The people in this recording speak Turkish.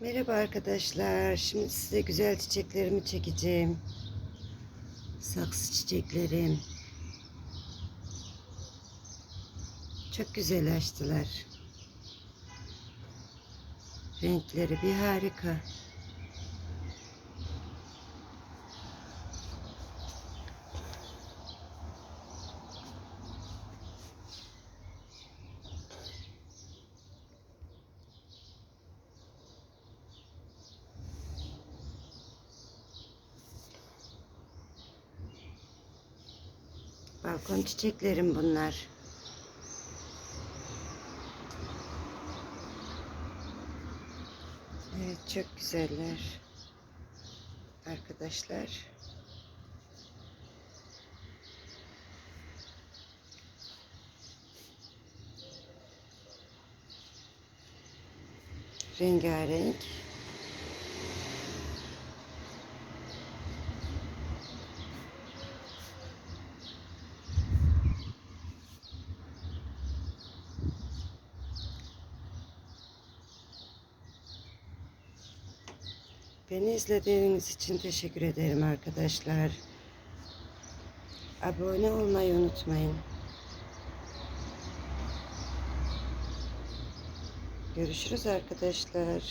Merhaba arkadaşlar. Şimdi size güzel çiçeklerimi çekeceğim. Saksı çiçeklerim. Çok güzel açtılar. Renkleri bir harika. Balkon çiçeklerim bunlar. Evet çok güzeller. Arkadaşlar. Rengarenk. Beni izlediğiniz için teşekkür ederim arkadaşlar. Abone olmayı unutmayın. Görüşürüz arkadaşlar.